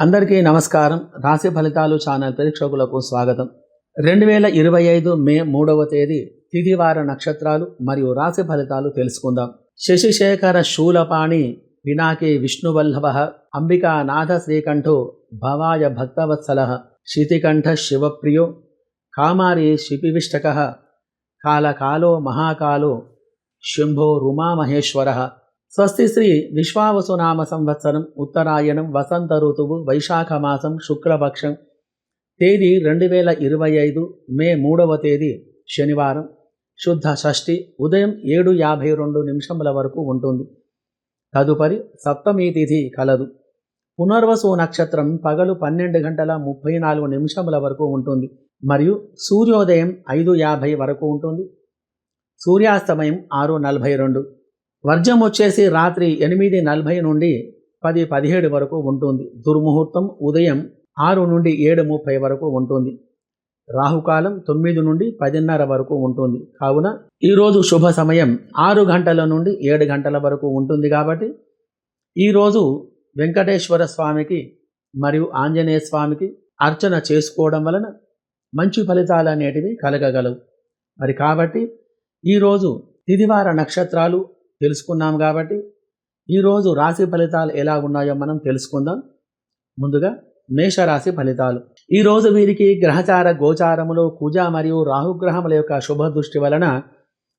అందరికీ నమస్కారం. రాశి ఫలితాలు ఛానల్ ప్రేక్షకులకు స్వాగతం. రెండు వేల ఇరవై ఐదు మే మూడవ తేదీ తిథివార నక్షత్రాలు మరియు రాశి ఫలితాలు తెలుసుకుందాం. శశిశేఖర శూలపాణి పినాకి విష్ణువల్లభ అంబికా నాథ శ్రీకంఠో భవాయ భక్తవత్సల శితికంఠ శివప్రియో కామారి శిపివిష్టక కాలకాలో మహాకాలో శంభో రుమామహేశ్వర స్వస్తి శ్రీ విశ్వావసునామ సంవత్సరం ఉత్తరాయణం వసంత ఋతువు వైశాఖ మాసం శుక్లపక్షం తేదీ రెండు వేల ఇరవై ఐదు మే మూడవ తేదీ శనివారం. శుద్ధ షష్ఠి ఉదయం ఏడు యాభై రెండు నిమిషముల వరకు ఉంటుంది. తదుపరి సప్తమి తిథి కలదు. పునర్వసు నక్షత్రం పగలు పన్నెండు గంటల ముప్పై నాలుగు నిమిషముల వరకు ఉంటుంది. మరియు సూర్యోదయం ఐదు యాభై వరకు ఉంటుంది. సూర్యాస్తమయం ఆరు నలభై రెండు. వర్జం వచ్చేసి రాత్రి ఎనిమిది నలభై నుండి పది పదిహేడు వరకు ఉంటుంది. దుర్ముహూర్తం ఉదయం ఆరు నుండి ఏడు ముప్పై వరకు ఉంటుంది. రాహుకాలం తొమ్మిది నుండి పదిన్నర వరకు ఉంటుంది. కావున ఈరోజు శుభ సమయం ఆరు గంటల నుండి ఏడు గంటల వరకు ఉంటుంది కాబట్టి ఈరోజు వెంకటేశ్వర స్వామికి మరియు ఆంజనేయ స్వామికి అర్చన చేసుకోవడం వలన మంచి ఫలితాలు అనేటివి కలగగలవు. మరి కాబట్టి ఈరోజు తిదివార నక్షత్రాలు తెలుసుకున్నాం కాబట్టి ఈరోజు రాశి ఫలితాలు ఎలా ఉన్నాయో మనం తెలుసుకుందాం. ముందుగా మేషరాశి ఫలితాలు. ఈరోజు వీరికి గ్రహచార గోచారములో కుజ మరియు రాహుగ్రహముల యొక్క శుభ దృష్టి వలన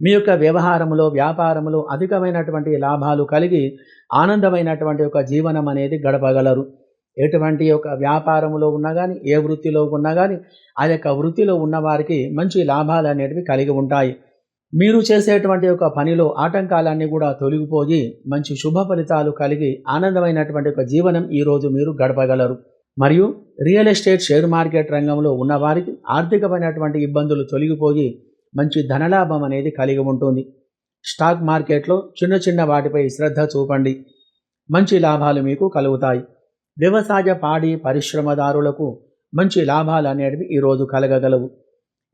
మీ యొక్క వ్యవహారములో వ్యాపారములో అధికమైనటువంటి లాభాలు కలిగి ఆనందమైనటువంటి ఒక జీవనం అనేది గడపగలరు. ఎటువంటి యొక్క వ్యాపారములో ఉన్నా కానీ ఏ వృత్తిలో ఉన్నా కానీ ఆ యొక్క వృత్తిలో ఉన్నవారికి మంచి లాభాలు అనేటివి కలిగి ఉంటాయి. మీరు చేసేటువంటి ఒక పనిలో ఆటంకాలన్నీ కూడా తొలగిపోయి మంచి శుభ ఫలితాలు కలిగి ఆనందమైనటువంటి ఒక జీవనం ఈరోజు మీరు గడపగలరు. మరియు రియల్ ఎస్టేట్ షేర్ మార్కెట్ రంగంలో ఉన్నవారికి ఆర్థికమైనటువంటి ఇబ్బందులు తొలగిపోయి మంచి ధనలాభం అనేది కలిగి ఉంటుంది. స్టాక్ మార్కెట్లో చిన్న చిన్న వాటిపై శ్రద్ధ చూపండి. మంచి లాభాలు మీకు కలుగుతాయి. వ్యవసాయ పాడి పరిశ్రమదారులకు మంచి లాభాలు అనేటివి ఈరోజు కలగగలవు.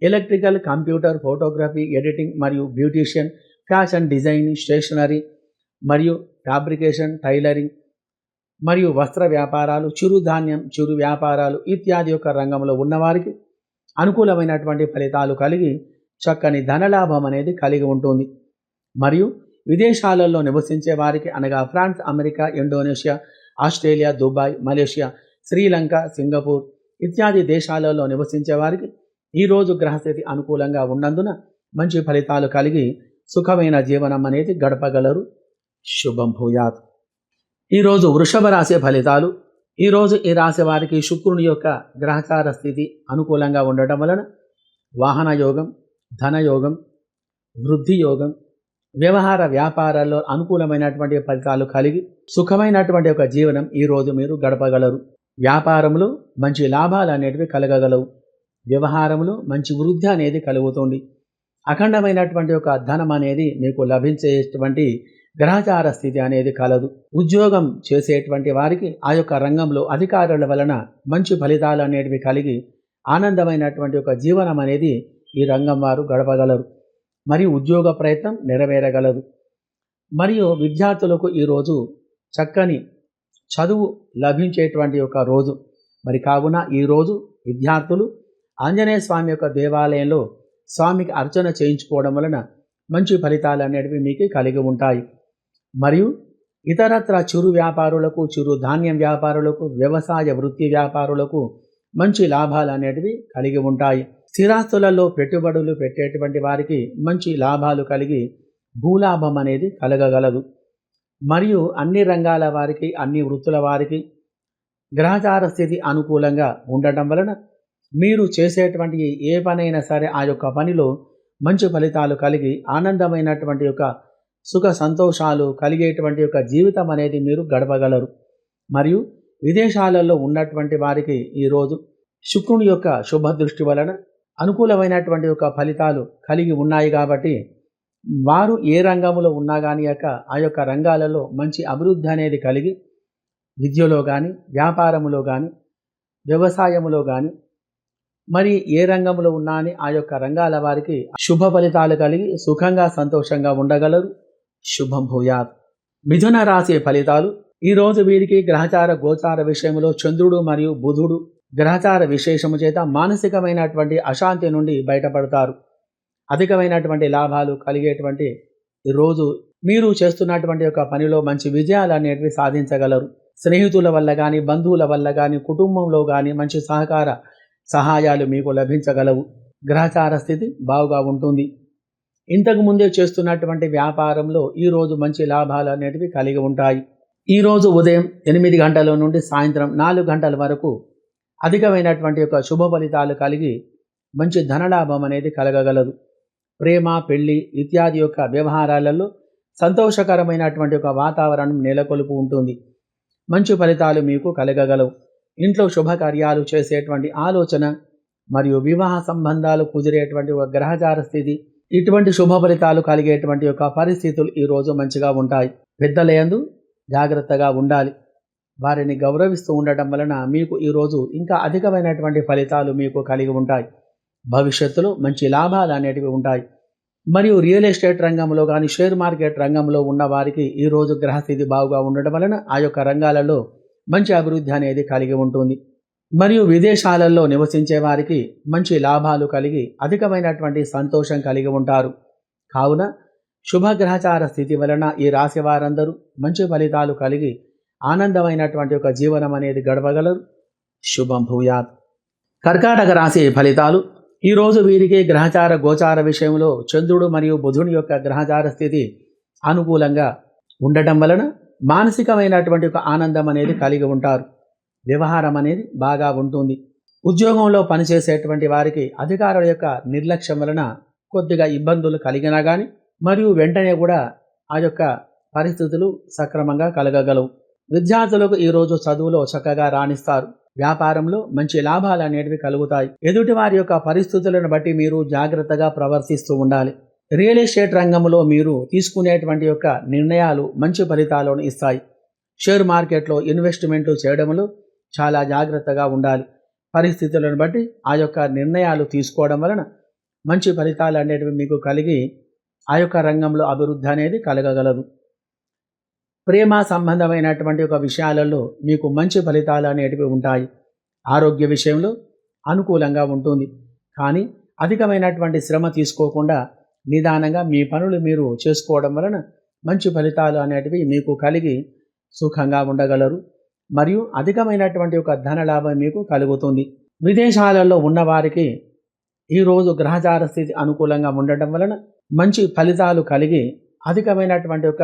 ఎలక్ట్రికల్ కంప్యూటర్ ఫోటోగ్రఫీ ఎడిటింగ్ మరియు బ్యూటీషియన్ ఫ్యాషన్ డిజైన్ స్టేషనరీ మరియు ఫ్యాబ్రికేషన్ టైలరింగ్ మరియు వస్త్ర వ్యాపారాలు చిరుధాన్యం చిరు వ్యాపారాలు ఇత్యాది యొక్క రంగంలో ఉన్నవారికి అనుకూలమైనటువంటి ఫలితాలు కలిగి చక్కని ధనలాభం అనేది కలిగి ఉంటుంది. మరియు విదేశాలలో నివసించే వారికి అనగా France America Indonesia Australia Dubai Malaysia Sri Lanka Singapore ఇత్యాది దేశాలలో నివసించే వారికి ఈరోజు గ్రహస్థితి అనుకూలంగా ఉన్నందున మంచి ఫలితాలు కలిగి సుఖమైన జీవనం అనేది గడపగలరు. శుభం భూయాత్. ఈరోజు వృషభ రాశి ఫలితాలు. ఈరోజు ఈ రాశి వారికి శుక్రుని యొక్క గ్రహచార స్థితి అనుకూలంగా ఉండటం వలన వాహన యోగం ధనయోగం వృద్ధి యోగం వ్యవహార వ్యాపారాల్లో అనుకూలమైనటువంటి ఫలితాలు కలిగి సుఖమైనటువంటి ఒక జీవనం ఈరోజు మీరు గడపగలరు. వ్యాపారంలో మంచి లాభాలు అనేటివి కలగగలవు. వ్యవహారంలో మంచి వృద్ధి అనేది కలుగుతుంది. అఖండమైనటువంటి ఒక ధనం అనేది మీకు లభించేటువంటి గ్రహచార స్థితి అనేది కలదు. ఉద్యోగం చేసేటువంటి వారికి ఆ యొక్క రంగంలో అధికారుల వలన మంచి ఫలితాలు అనేటివి కలిగి ఆనందమైనటువంటి ఒక జీవనం అనేది ఈ రంగం వారు గడపగలరు. మరియు ఉద్యోగ ప్రయత్నం నెరవేరగలదు. మరియు విద్యార్థులకు ఈరోజు చక్కని చదువు లభించేటువంటి ఒక రోజు. మరి కావున ఈరోజు విద్యార్థులు ఆంజనేయ స్వామి యొక్క దేవాలయంలో స్వామికి అర్చన చేయించుకోవడం వలన మంచి ఫలితాలు అనేటివి మీకు కలిగి ఉంటాయి. మరియు ఇతరత్ర చిరు వ్యాపారులకు చిరు ధాన్యం వ్యాపారులకు వ్యవసాయ వృత్తి వ్యాపారులకు మంచి లాభాలు అనేటివి కలిగి ఉంటాయి. స్థిరాస్తులలో పెట్టుబడులు పెట్టేటువంటి వారికి మంచి లాభాలు కలిగి భూలాభం అనేది కలగగలదు. మరియు అన్ని రంగాల వారికి అన్ని వృత్తుల వారికి గ్రహచార స్థితి అనుకూలంగా ఉండటం వలన మీరు చేసేటువంటి ఏ పనైనా సరే ఆ యొక్క పనిలో మంచి ఫలితాలు కలిగి ఆనందమైనటువంటి యొక్క సుఖ సంతోషాలు కలిగేటువంటి యొక్క జీవితం అనేది మీరు గడపగలరు. మరియు విదేశాలలో ఉన్నటువంటి వారికి ఈరోజు శుక్రుని యొక్క శుభ దృష్టి వలన అనుకూలమైనటువంటి యొక్క ఫలితాలు కలిగి ఉన్నాయి కాబట్టి వారు ఏ రంగంలో ఉన్నా కానీ యొక్క ఆ యొక్క రంగాలలో మంచి అభివృద్ధి అనేది కలిగి విద్యలో కానీ వ్యాపారములో కానీ వ్యవసాయములో కానీ మరి ఏ రంగంలో ఉన్నా అని ఆ యొక్క రంగాల వారికి శుభ ఫలితాలు కలిగి సుఖంగా సంతోషంగా ఉండగలరు. శుభం భూయాత్. మిథున రాశి ఫలితాలు. ఈరోజు వీరికి గ్రహచార గోచార విషయంలో చంద్రుడు మరియు బుధుడు గ్రహచార విశేషము చేత మానసికమైనటువంటి అశాంతి నుండి బయటపడతారు. అధికమైనటువంటి లాభాలు కలిగేటువంటి రోజు మీరు చేస్తున్నటువంటి యొక్క పనిలో మంచి విజయాలు అనేటివి సాధించగలరు. స్నేహితుల వల్ల కానీ బంధువుల వల్ల కానీ కుటుంబంలో కానీ మంచి సహకార సహాయాలు మీకు లభించగలవు. గ్రహచార స్థితి బాగుగా ఉంటుంది. ఇంతకు ముందే చేస్తున్నటువంటి వ్యాపారంలో ఈరోజు మంచి లాభాలు అనేటివి కలిగి ఉంటాయి. ఈరోజు ఉదయం ఎనిమిది గంటల నుండి సాయంత్రం నాలుగు గంటల వరకు అధికమైనటువంటి యొక్క శుభ ఫలితాలు కలిగి మంచి ధనలాభం అనేది కలగగలదు. ప్రేమ పెళ్ళి ఇత్యాది యొక్క వ్యవహారాలలో సంతోషకరమైనటువంటి ఒక వాతావరణం నెలకొల్పు ఉంటుంది. మంచి ఫలితాలు మీకు కలగగలవు. ఇంట్లో శుభకార్యాలు చేసేటువంటి ఆలోచన మరియు వివాహ సంబంధాలు కుదిరేటువంటి ఒక గ్రహచార స్థితి ఇటువంటి శుభ ఫలితాలు కలిగేటువంటి యొక్క పరిస్థితులు ఈరోజు మంచిగా ఉంటాయి. పెద్దలయందు జాగ్రత్తగా ఉండాలి. వారిని గౌరవిస్తూ ఉండటం వలన మీకు ఈరోజు ఇంకా అధికమైనటువంటి ఫలితాలు మీకు కలిగి ఉంటాయి. భవిష్యత్తులో మంచి లాభాలు అనేటివి ఉంటాయి. మరియు రియల్ ఎస్టేట్ రంగంలో కానీ షేర్ మార్కెట్ రంగంలో ఉన్న వారికి ఈరోజు గ్రహస్థితి బాగుగా ఉండడం వలన ఆ యొక్క రంగాలలో మంచి అభివృద్ధి అనేది కలిగి ఉంటుంది. మరియు విదేశాలలో నివసించే వారికి మంచి లాభాలు కలిగి అధికమైనటువంటి సంతోషం కలిగి ఉంటారు. కావున శుభగ్రహచార స్థితి వలన ఈ రాశి వారందరూ మంచి ఫలితాలు కలిగి ఆనందమైనటువంటి ఒక జీవనం అనేది గడపగలరు. శుభం భూయాత్. కర్కాటక రాశి ఫలితాలు. ఈరోజు వీరికి గ్రహచార గోచార విషయంలో చంద్రుడు మరియు బుధుని యొక్క గ్రహచార స్థితి అనుకూలంగా ఉండటం వలన మానసికమైనటువంటి ఒక ఆనందం అనేది కలిగి ఉంటారు. వ్యవహారం అనేది బాగా ఉంటుంది. ఉద్యోగంలో పనిచేసేటువంటి వారికి అధికారుల యొక్క నిర్లక్ష్యం వలన కొద్దిగా ఇబ్బందులు కలిగినా కానీ మరియు వెంటనే కూడా ఆ యొక్క పరిస్థితులు సక్రమంగా కలగగలవు. విద్యార్థులకు ఈరోజు చదువులో చక్కగా రాణిస్తారు. వ్యాపారంలో మంచి లాభాలు అనేటివి కలుగుతాయి. ఎదుటి వారి యొక్క పరిస్థితులను బట్టి మీరు జాగ్రత్తగా ప్రవర్తిస్తూ ఉండాలి. రియల్ ఎస్టేట్ రంగంలో మీరు తీసుకునేటువంటి యొక్క నిర్ణయాలు మంచి ఫలితాలను ఇస్తాయి. షేర్ మార్కెట్లో ఇన్వెస్ట్మెంట్లు చేయడంలో చాలా జాగ్రత్తగా ఉండాలి. పరిస్థితులను బట్టి ఆ యొక్క నిర్ణయాలు తీసుకోవడం వలన మంచి ఫలితాలు అనేటివి మీకు కలిగి ఆ యొక్క రంగంలో అభివృద్ధి అనేది కలగగలదు. ప్రేమ సంబంధమైనటువంటి ఒక విషయాలలో మీకు మంచి ఫలితాలు అనేటివి ఉంటాయి. ఆరోగ్య విషయంలో అనుకూలంగా ఉంటుంది. కానీ అధికమైనటువంటి శ్రమ తీసుకోకుండా నిదానంగా మీ పనులు మీరు చేసుకోవడం వలన మంచి ఫలితాలు అనేటివి మీకు కలిగి సుఖంగా ఉండగలరు. మరియు అధికమైనటువంటి ఒక ధన లాభం మీకు కలుగుతుంది. విదేశాలలో ఉన్నవారికి ఈరోజు గ్రహచార స్థితి అనుకూలంగా ఉండటం వలన మంచి ఫలితాలు కలిగి అధికమైనటువంటి ఒక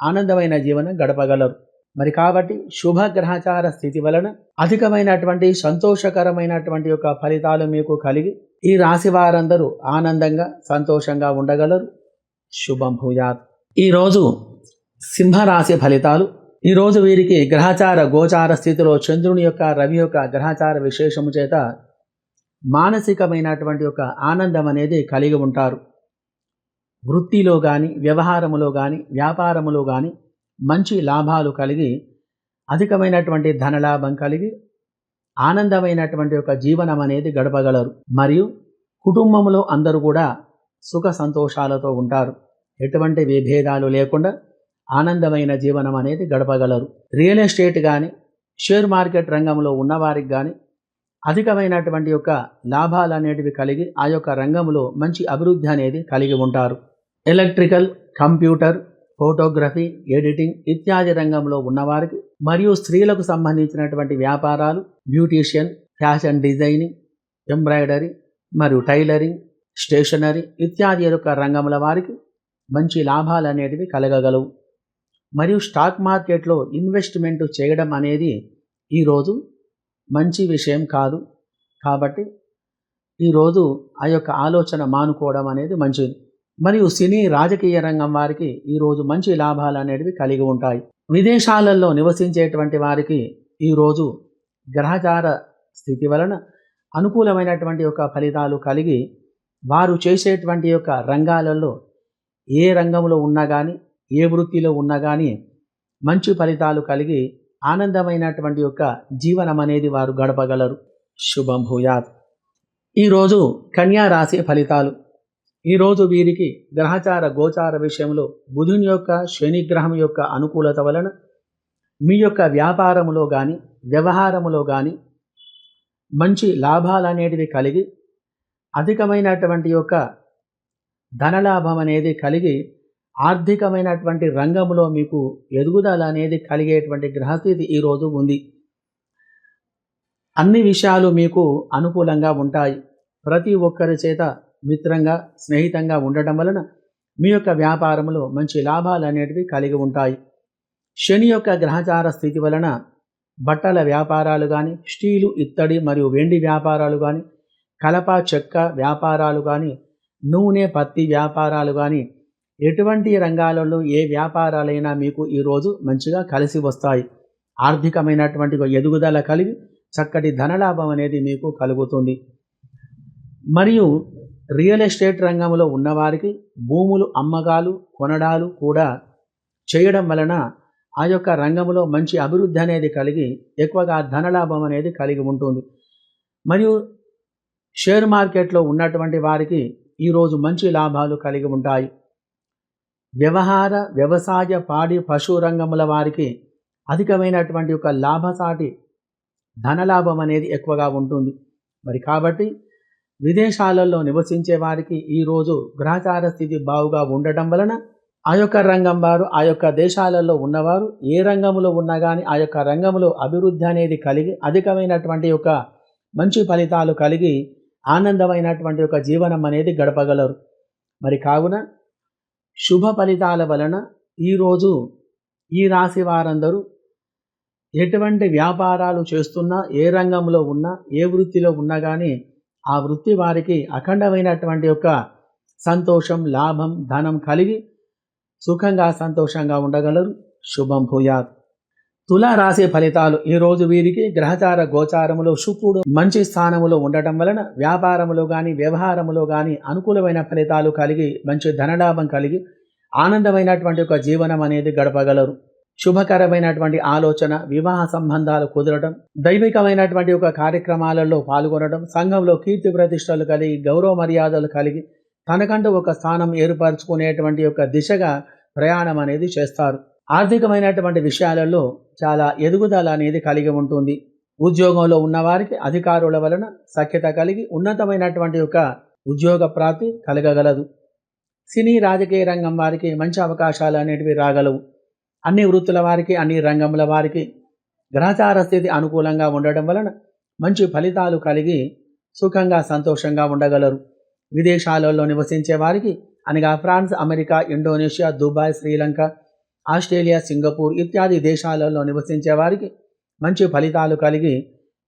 ఆనందమైన జీవనం గడపగలరు. మరి కాబట్టి శుభగ్రహచార స్థితి వలన అధికమైనటువంటి సంతోషకరమైనటువంటి యొక్క ఫలితాలు మీకు కలిగి ఈ రాశి వారందరూ ఆనందంగా సంతోషంగా ఉండగలరు. శుభం భూయాత్. ఈరోజు సింహరాశి ఫలితాలు. ఈరోజు వీరికి గ్రహచార గోచార స్థితిలో చంద్రుని యొక్క రవి యొక్క గ్రహచార విశేషము చేత మానసికమైనటువంటి యొక్క ఆనందం అనేది కలిగి ఉంటారు. వృత్తిలో కానీ వ్యవహారములో కానీ వ్యాపారములో కానీ మంచి లాభాలు కలిగి అధికమైనటువంటి ధనలాభం కలిగి ఆనందమైనటువంటి ఒక జీవనం అనేది గడపగలరు. మరియు కుటుంబంలో అందరూ కూడా సుఖ సంతోషాలతో ఉంటారు. ఎటువంటి విభేదాలు లేకుండా ఆనందమైన జీవనం అనేది గడపగలరు. రియల్ ఎస్టేట్ కానీ షేర్ మార్కెట్ రంగంలో ఉన్నవారికి కానీ అధికమైనటువంటి యొక్క లాభాలు అనేటివి కలిగి ఆ యొక్క రంగంలో మంచి అభివృద్ధి అనేది కలిగి ఉంటారు. ఎలక్ట్రికల్ కంప్యూటర్ ఫోటోగ్రఫీ ఎడిటింగ్ ఇత్యాది రంగంలో ఉన్నవారికి మరియు స్త్రీలకు సంబంధించినటువంటి వ్యాపారాలు బ్యూటీషియన్ ఫ్యాషన్ డిజైనింగ్ ఎంబ్రాయిడరీ మరియు టైలరింగ్ స్టేషనరీ ఇత్యాది యొక్క రంగముల వారికి మంచి లాభాలు అనేటివి కలగగలవు. మరియు స్టాక్ మార్కెట్లో ఇన్వెస్ట్మెంట్ చేయడం అనేది ఈరోజు మంచి విషయం కాదు. కాబట్టి ఈరోజు ఆ యొక్క ఆలోచన మానుకోవడం అనేది మంచిది. మరియు సినీ రాజకీయ రంగం వారికి ఈరోజు మంచి లాభాలు అనేటివి కలిగి ఉంటాయి. విదేశాలలో నివసించేటువంటి వారికి ఈరోజు గ్రహచార స్థితి వలన అనుకూలమైనటువంటి యొక్క ఫలితాలు కలిగి వారు చేసేటువంటి యొక్క రంగాలలో ఏ రంగంలో ఉన్నా కానీ ఏ వృత్తిలో ఉన్నా కానీ మంచి ఫలితాలు కలిగి ఆనందమైనటువంటి యొక్క జీవనం అనేది వారు గడపగలరు. శుభం భూయాత్. ఈరోజు కన్యా రాశి ఫలితాలు. ఈరోజు వీరికి గ్రహచార గోచార విషయంలో బుధుని యొక్క శనిగ్రహం యొక్క అనుకూలత వలన మీ యొక్క వ్యాపారములో కానీ వ్యవహారములో కానీ మంచి లాభాలు అనేటివి కలిగి అధికమైనటువంటి యొక్క ధనలాభం అనేది కలిగి ఆర్థికమైనటువంటి రంగంలో మీకు ఎదుగుదల అనేది కలిగేటువంటి గ్రహస్థితి ఈరోజు ఉంది. అన్ని విషయాలు మీకు అనుకూలంగా ఉంటాయి. ప్రతి ఒక్కరి చేత మిత్రంగా స్నేహితంగా ఉండటం వలన మీ యొక్క వ్యాపారంలో మంచి లాభాలు అనేటివి కలిగి ఉంటాయి. శని యొక్క గ్రహచార స్థితి వలన బట్టల వ్యాపారాలు కానీ స్టీలు ఇత్తడి మరియు వెండి వ్యాపారాలు కానీ కలప చెక్క వ్యాపారాలు కానీ నూనె పత్తి వ్యాపారాలు కానీ ఎటువంటి రంగాలలో ఏ వ్యాపారాలైనా మీకు ఈరోజు మంచిగా కలిసి వస్తాయి. ఆర్థికమైనటువంటి ఎదుగుదల కలిగి చక్కటి ధనలాభం అనేది మీకు కలుగుతుంది. మరియు రియల్ ఎస్టేట్ రంగంలో ఉన్నవారికి భూములు అమ్మకాలు కొనడాలు కూడా చేయడం వలన ఆ యొక్క రంగంలో మంచి అభివృద్ధి అనేది కలిగి ఎక్కువగా ధనలాభం అనేది కలిగి ఉంటుంది. మరియు షేర్ మార్కెట్లో ఉన్నటువంటి వారికి ఈరోజు మంచి లాభాలు కలిగి ఉంటాయి. వ్యవహార వ్యవసాయ పాడి పశు రంగముల వారికి అధికమైనటువంటి ఒక లాభసాటి ధనలాభం అనేది ఎక్కువగా ఉంటుంది. మరి కాబట్టి విదేశాలలో నివసించే వారికి ఈరోజు గ్రహచార స్థితి బావుగా ఉండటం వలన ఆ యొక్క రంగం వారు ఆ యొక్క దేశాలలో ఉన్నవారు ఏ రంగంలో ఉన్నా కానీ ఆ యొక్క రంగంలో అభివృద్ధి అనేది కలిగి అధికమైనటువంటి ఒక మంచి ఫలితాలు కలిగి ఆనందమైనటువంటి ఒక జీవనం అనేది గడపగలరు. మరి కావున శుభ ఫలితాల వలన ఈరోజు ఈ రాశి వారందరూ ఎటువంటి వ్యాపారాలు చేస్తున్నా ఏ రంగంలో ఉన్నా ఏ వృత్తిలో ఉన్నా కానీ ఆ వృత్తి వారికి అఖండమైనటువంటి యొక్క సంతోషం లాభం ధనం కలిగి సుఖంగా సంతోషంగా ఉండగలరు. శుభం భూయాత్. తులారాశి ఫలితాలు ఈరోజు వీరికి గ్రహచార గోచారములో శుక్రుడు మంచి స్థానములో ఉండటం వలన వ్యాపారములో కానీ వ్యవహారములో కానీ అనుకూలమైన ఫలితాలు కలిగి మంచి ధనలాభం కలిగి ఆనందమైనటువంటి ఒక జీవనం అనేది గడపగలరు. శుభకరమైనటువంటి ఆలోచన వివాహ సంబంధాలు కుదరడం దైవికమైనటువంటి ఒక కార్యక్రమాలలో పాల్గొనడం సంఘంలో కీర్తి ప్రతిష్టలు కలిగి గౌరవ మర్యాదలు కలిగి తనకంటూ ఒక స్థానం ఏర్పరచుకునేటువంటి ఒక దిశగా ప్రయాణం అనేది చేస్తారు. ఆర్థికమైనటువంటి విషయాలలో చాలా ఎదుగుదల అనేది కలిగి ఉంటుంది. ఉద్యోగంలో ఉన్నవారికి అధికారుల వలన సఖ్యత కలిగి ఉన్నతమైనటువంటి ఒక ఉద్యోగ ప్రాప్తి కలగగలదు. సినీ రాజకీయ రంగం వారికి మంచి అవకాశాలు అనేటివి రాగలవు. అన్ని వృత్తుల వారికి అన్ని రంగముల వారికి గ్రహచార స్థితి అనుకూలంగా ఉండటం వలన మంచి ఫలితాలు కలిగి సుఖంగా సంతోషంగా ఉండగలరు. విదేశాలలో నివసించే వారికి అనగా France America Indonesia Dubai Sri Lanka Australia Singapore ఇత్యాది దేశాలలో నివసించే వారికి మంచి ఫలితాలు కలిగి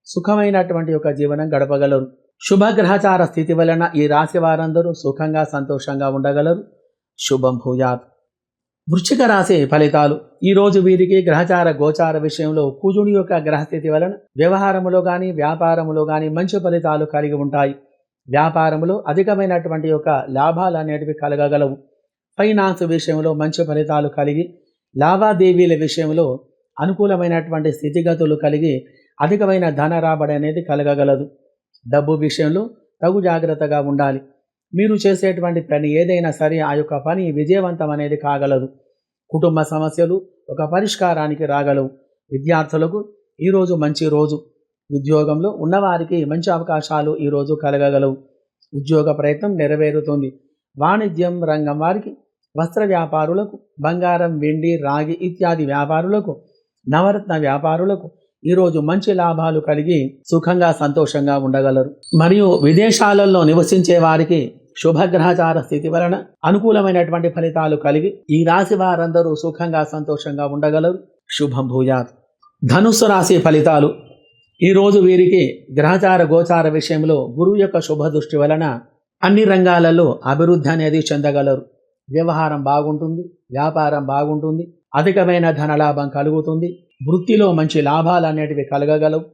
సుఖమైనటువంటి ఒక జీవనం గడపగలరు. శుభగ్రహచార స్థితి వలన ఈ రాశి వారందరూ సుఖంగా సంతోషంగా ఉండగలరు. శుభం భూయాత్. వృశ్చిక రాశి ఫలితాలు. ఈరోజు వీరికి గ్రహచార గోచార విషయంలో కుజుడి యొక్క గ్రహస్థితి వలన వ్యవహారములో కానీ వ్యాపారములో కానీ మంచి ఫలితాలు కలిగి ఉంటాయి. వ్యాపారములో అధికమైనటువంటి యొక్క లాభాలు అనేటివి కలగగలవు. ఫైనాన్స్ విషయంలో మంచి ఫలితాలు కలిగి లావాదేవీల విషయంలో అనుకూలమైనటువంటి స్థితిగతులు కలిగి అధికమైన ధన రాబడి అనేది కలగగలదు. డబ్బు విషయంలో తగు జాగ్రత్తగా ఉండాలి. మీరు చేసేటువంటి పని ఏదైనా సరే ఆ యొక్క పని విజయవంతం అనేది కాగలదు. కుటుంబ సమస్యలు ఒక పరిష్కారానికి రాగలవు. విద్యార్థులకు ఈరోజు మంచి రోజు. ఉద్యోగంలో ఉన్నవారికి మంచి అవకాశాలు ఈరోజు కలగగలవు. ఉద్యోగ ప్రయత్నం నెరవేరుతుంది. వాణిజ్యం రంగం వారికి వస్త్ర వ్యాపారులకు బంగారం వెండి రాగి ఇత్యాది వ్యాపారులకు నవరత్న వ్యాపారులకు ఈరోజు మంచి లాభాలు కలిగి సుఖంగా సంతోషంగా ఉండగలరు. మరియు విదేశాలలో నివసించే వారికి శుభగ్రహచార స్థితి వలన అనుకూలమైనటువంటి ఫలితాలు కలిగి ఈ రాశి వారందరూ సుఖంగా సంతోషంగా ఉండగలరు. శుభం భూయాత్. ధనుస్సు రాశి ఫలితాలు. ఈరోజు వీరికి గ్రహచార గోచార విషయంలో గురువు యొక్క శుభ దృష్టి వలన అన్ని రంగాలలో అభివృద్ధి అనేది చెందగలరు. వ్యవహారం బాగుంటుంది వ్యాపారం బాగుంటుంది అధికమైన ధనలాభం కలుగుతుంది వృత్తిలో మంచి లాభాలు అనేటివి కలగగలవు.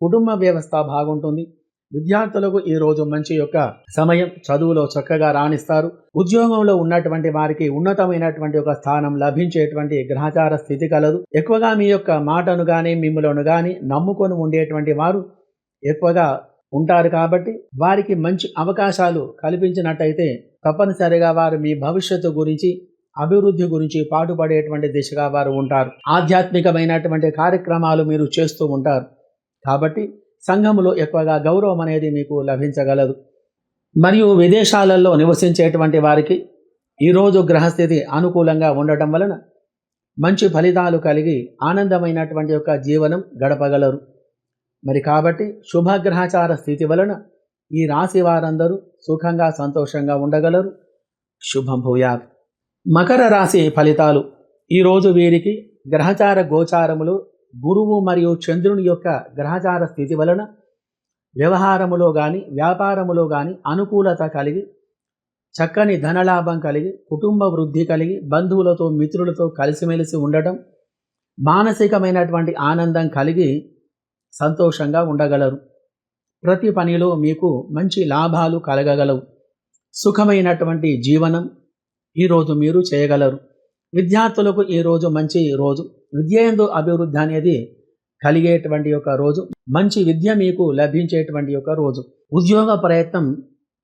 కుటుంబ వ్యవస్థ బాగుంటుంది విద్యార్థులకు ఈరోజు మంచి యొక్క సమయం చదువులో చక్కగా రాణిస్తారు. ఉద్యోగంలో ఉన్నటువంటి వారికి ఉన్నతమైనటువంటి ఒక స్థానం లభించేటువంటి గ్రహచార స్థితి కలదు. ఎక్కువగా మీ యొక్క మాటను కానీ మిమ్మలను కానీ నమ్ముకొని ఉండేటువంటి వారు ఎక్కువగా ఉంటారు కాబట్టి వారికి మంచి అవకాశాలు కల్పించినట్టయితే తప్పనిసరిగా వారు మీ భవిష్యత్తు గురించి అభివృద్ధి గురించి పాటుపడేటువంటి దిశగా వారు ఉంటారు. ఆధ్యాత్మికమైనటువంటి కార్యక్రమాలు మీరు చేస్తూ ఉంటారు. కాబట్టి సంఘములో ఎక్కువగా గౌరవం అనేది మీకు లభించగలదు. మరియు విదేశాలలో నివసించేటువంటి వారికి ఈరోజు గ్రహస్థితి అనుకూలంగా ఉండటం వలన మంచి ఫలితాలు కలిగి ఆనందమైనటువంటి యొక్క జీవనం గడపగలరు. మరి కాబట్టి శుభగ్రహచార స్థితి వలన ఈ రాశి వారందరూ సుఖంగా సంతోషంగా ఉండగలరు. శుభం భూయాత్. మకర రాశి ఫలితాలు. ఈరోజు వీరికి గ్రహచార గోచారములు గురువు మరియు చంద్రుని యొక్క గ్రహచార స్థితి వలన వ్యవహారములో కానీ వ్యాపారములో కానీ అనుకూలత కలిగి చక్కని ధనలాభం కలిగి కుటుంబ వృద్ధి కలిగి బంధువులతో మిత్రులతో కలిసిమెలిసి ఉండటం మానసికమైనటువంటి ఆనందం కలిగి సంతోషంగా ఉండగలరు. ప్రతి పనిలో మీకు మంచి లాభాలు కలగగలవు. సుఖమైనటువంటి జీవనం ఈరోజు మీరు చేయగలరు. విద్యార్థులకు ఈరోజు మంచి రోజు. విద్యందు అభివృద్ధి అనేది కలిగేటువంటి ఒక రోజు. మంచి విద్య మీకు లభించేటువంటి ఒక రోజు. ఉద్యోగ ప్రయత్నం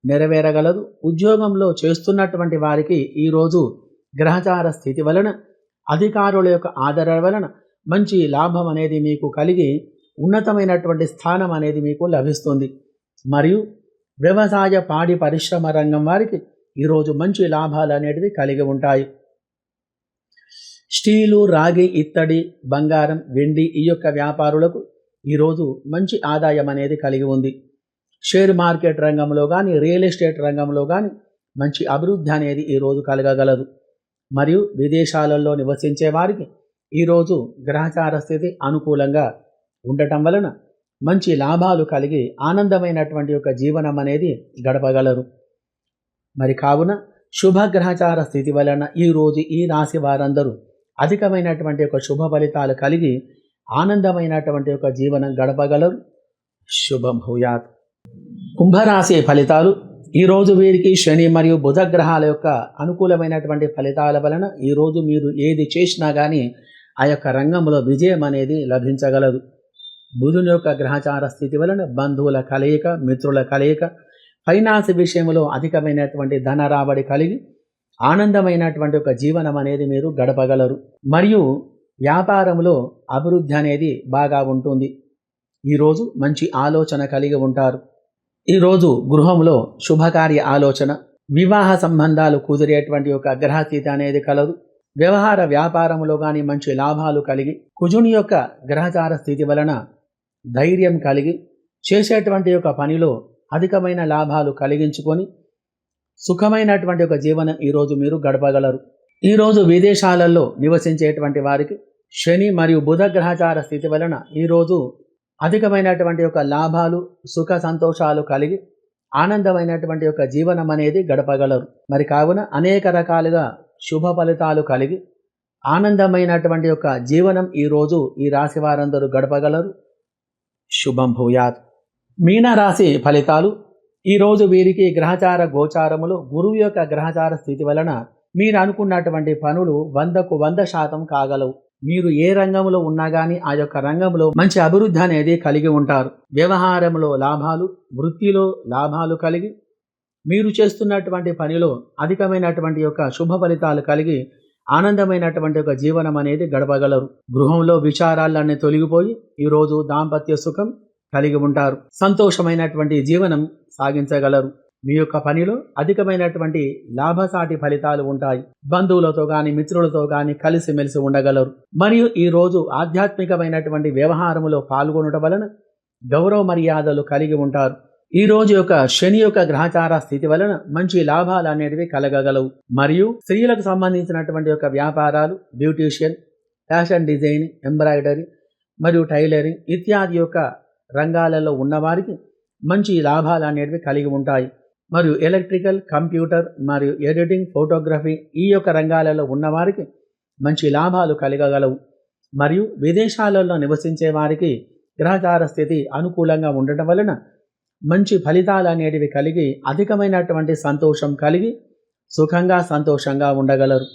నెరవేరగలదు. ఉద్యోగంలో చేస్తున్నటువంటి వారికి ఈరోజు గ్రహచార స్థితి వలన అధికారుల యొక్క ఆదరణ వలన మంచి లాభం అనేది మీకు కలిగి ఉన్నతమైనటువంటి స్థానం అనేది మీకు లభిస్తుంది. మరియు వ్యవసాయ పాడి పరిశ్రమ రంగం వారికి ఈరోజు మంచి లాభాలు అనేటివి కలిగి ఉంటాయి. స్టీలు రాగి ఇత్తడి బంగారం వెండి ఈ యొక్క వ్యాపారులకు ఈరోజు మంచి ఆదాయం అనేది కలిగి ఉంది. షేర్ మార్కెట్ రంగంలో కానీ రియల్ ఎస్టేట్ రంగంలో కానీ మంచి అభివృద్ధి అనేది ఈరోజు కలగగలదు. మరియు విదేశాలలో నివసించే వారికి ఈరోజు గ్రహచార స్థితి అనుకూలంగా ఉండటం వలన మంచి లాభాలు కలిగి ఆనందమైనటువంటి యొక్క జీవనం అనేది గడపగలరు. మరి కావున శుభగ్రహచార స్థితి వలన ఈరోజు ఈ రాశి వారందరూ అధికమైనటువంటి యొక్క శుభ ఫలితాలు కలిగి ఆనందమైనటువంటి యొక్క జీవనం గడపగలరు. శుభం భూయాత్. కుంభరాశి ఫలితాలు. ఈరోజు వీరికి శని మరియు బుధ గ్రహాల యొక్క అనుకూలమైనటువంటి ఫలితాల వలన ఈరోజు మీరు ఏది చేసినా కానీ ఆ యొక్క రంగంలో విజయం అనేది లభించగలదు. బుధుని యొక్క గ్రహచార స్థితి వలన బంధువుల కలయిక మిత్రుల కలయిక ఫైనాన్స్ విషయంలో అధికమైనటువంటి ధన రాబడి కలిగి ఆనందమైనటువంటి ఒక జీవనం అనేది మీరు గడపగలరు. మరియు వ్యాపారంలో అభివృద్ధి అనేది బాగా ఉంటుంది. ఈరోజు మంచి ఆలోచన కలిగి ఉంటారు. ఈరోజు గృహంలో శుభకార్య ఆలోచన వివాహ సంబంధాలు కుదిరేటువంటి ఒక గ్రహస్థితి అనేది కలదు. వ్యవహార వ్యాపారంలో కానీ మంచి లాభాలు కలిగి కుజుని యొక్క గ్రహచార స్థితి వలన ధైర్యం కలిగి చేసేటువంటి ఒక పనిలో అధికమైన లాభాలు కలిగించుకొని సుఖమైనటువంటి ఒక జీవనం ఈరోజు మీరు గడపగలరు. ఈరోజు విదేశాలలో నివసించేటువంటి వారికి శని మరియు బుధ గ్రహచార స్థితి వలన ఈరోజు అధికమైనటువంటి యొక్క లాభాలు సుఖ సంతోషాలు కలిగి ఆనందమైనటువంటి యొక్క జీవనం అనేది గడపగలరు. మరి కావున అనేక రకాలుగా శుభ ఫలితాలు కలిగి ఆనందమైనటువంటి యొక్క జీవనం ఈరోజు ఈ రాశి వారందరూ గడపగలరు. శుభం భూయాత్. మీనరాశి ఫలితాలు ఈరోజు వీరికి గ్రహచార గోచారములు గురువు యొక్క గ్రహచార స్థితి వలన మీరు అనుకున్నటువంటి పనులు వందకు వంద శాతం కాగలవు. మీరు ఏ రంగంలో ఉన్నా కానీ ఆ యొక్క రంగంలో మంచి అభివృద్ధి అనేది కలిగి ఉంటారు. వ్యవహారంలో లాభాలు వృత్తిలో లాభాలు కలిగి మీరు చేస్తున్నటువంటి పనిలో అధికమైనటువంటి యొక్క శుభ ఫలితాలు కలిగి ఆనందమైనటువంటి ఒక జీవనం అనేది గడపగలరు. గృహంలో విచారాలన్నీ తొలగిపోయి ఈరోజు దాంపత్య సుఖం కలిగి ఉంటారు. సంతోషమైనటువంటి జీవనం సాగించగలరు. మీ యొక్క పనిలో అధికమైనటువంటి లాభసాటి ఫలితాలు ఉంటాయి. బంధువులతో కానీ మిత్రులతో కానీ కలిసిమెలిసి ఉండగలరు. మరియు ఈ రోజు ఆధ్యాత్మికమైనటువంటి వ్యవహారములో పాల్గొనడం వలన గౌరవ మర్యాదలు కలిగి ఉంటారు. ఈ రోజు యొక్క శని యొక్క గ్రహచార స్థితి వలన మంచి లాభాలు అనేటివి కలగగలవు. మరియు స్త్రీలకు సంబంధించినటువంటి యొక్క వ్యాపారాలు బ్యూటీషియన్ ఫ్యాషన్ డిజైన్ ఎంబ్రాయిడరీ మరియు టైలరింగ్ ఇత్యాది యొక్క రంగాలలో ఉన్నవారికి మంచి లాభాలు అనేటివి కలిగి ఉంటాయి. మరియు ఎలక్ట్రికల్ కంప్యూటర్ మరియు ఎడిటింగ్ ఫోటోగ్రఫీ ఈ యొక్క రంగాలలో ఉన్నవారికి మంచి లాభాలు కలగగలవు. మరియు విదేశాలలో నివసించే వారికి గ్రహచార స్థితి అనుకూలంగా ఉండటం వలన మంచి ఫలితాలు అనేటివి కలిగి అధికమైనటువంటి సంతోషం కలిగి సుఖంగా సంతోషంగా ఉండగలరు.